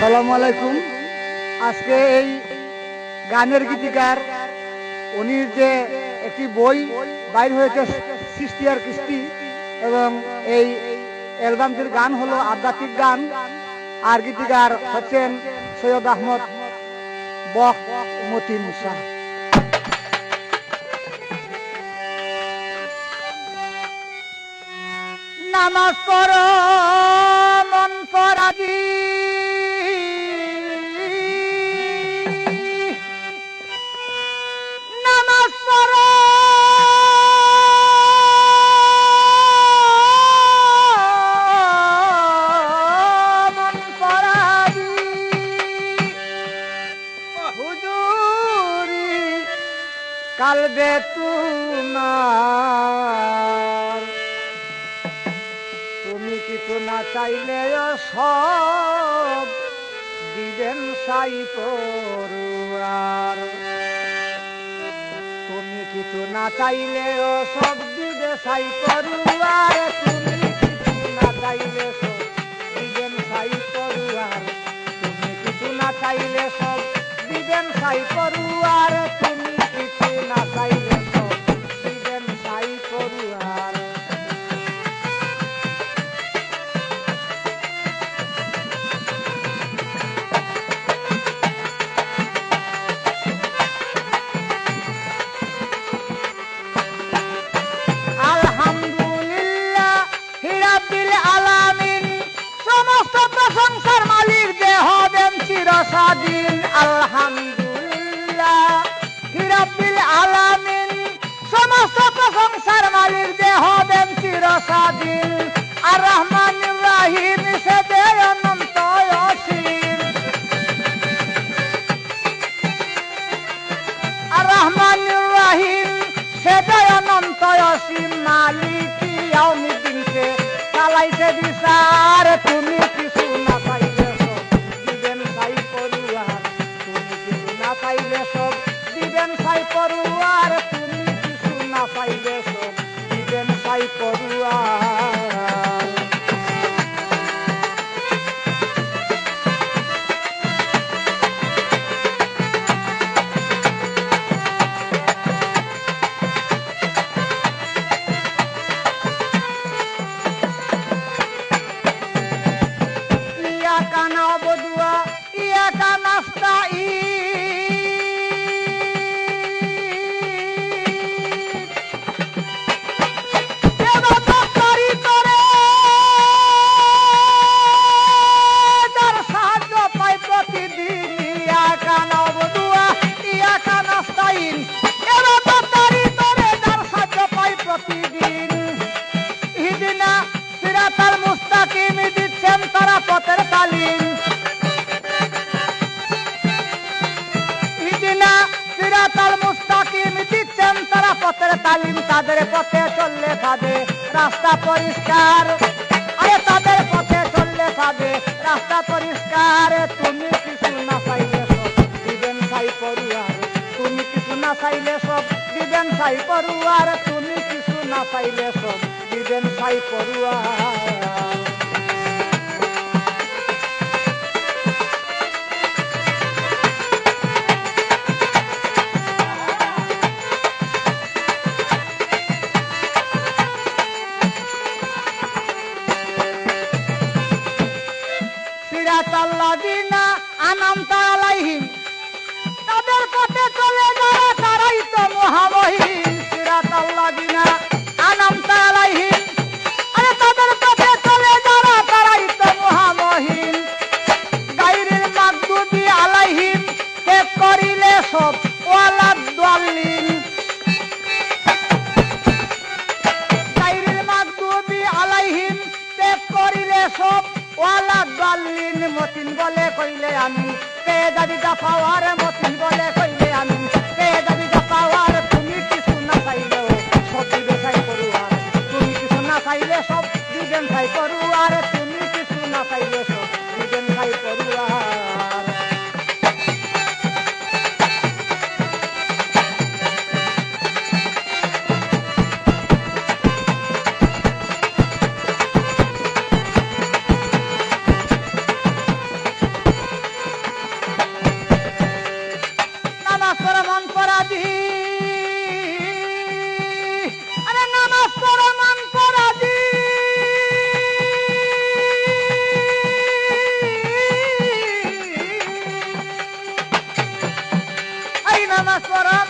আসসালামু আলাইকুম। আজকে এই গানের গীতিকার, উনির যে একটি বই বাইর হয়েছে, সৃষ্টি আর কৃষ্টি, এবং এই অ্যালবামটির গান হলো আধ্যাত্মিক গান। আর গীতিকার হচ্ছেন সৈয়দ আহমদ বক মতিন শাহ নামাজ পড়ো, মন পরাদি কালবে তুমার। তুমি কিছু না চাইলে সব দিবেন সাই পড়ুয়ার তুমি কিছু না চাইলে সব দিবে সাই পড়ুয়ার তুমি কিছু না চাইলে সব দিবেন সাই পড়ুয়ার তুমি কিছু না চাইলে সব দিবেন সাই পড়ুয়ার তুমি কিছু না চাইলে প্রশংসার মালিক হবেন চিরস্বাধীন, আলহামদুলিল্লাহ। আলামিন, সমস্ত প্রশংসার মালিক দেহ হবেন চিরস্বাধীন। আর রহমান রাহিম, সে যে দিবেন সিরাতাল মুস্তাকিম দিচ্ছেন তারা পথের তালিম, তাদের পথে চললে পাবে রাস্তা পরিষ্কার। আরে তাদের পথে চললে পাবে রাস্তা পরিষ্কার। তুমি কিছু না চাইলে সব দিবেন সাই পড়ুয়ার। তুমি কিছু না চাইলে সব দিবেন সাই পড়ুয়ার। তুমি কিছু না চাইলে সব দিবেন সাই পড়ুয়ার। সব ওয়ালা দাল্লিন মতিন বলে কইলে আমি। কে দাবি দাফাওয়ার মতিন বলে কইলে আমি। পেয়ে দাবি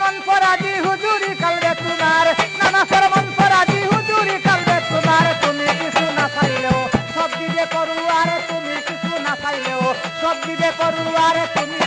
মন পরাজি হুজুরি কালবে তোমার। নামাজের মন পরাজি হুজুরি কালবে তোমার। তুমি কিছু না পাইলেও সব দিবে করু আর তুমি কিছু না পাইলেও সব দিবে করু আর তুমি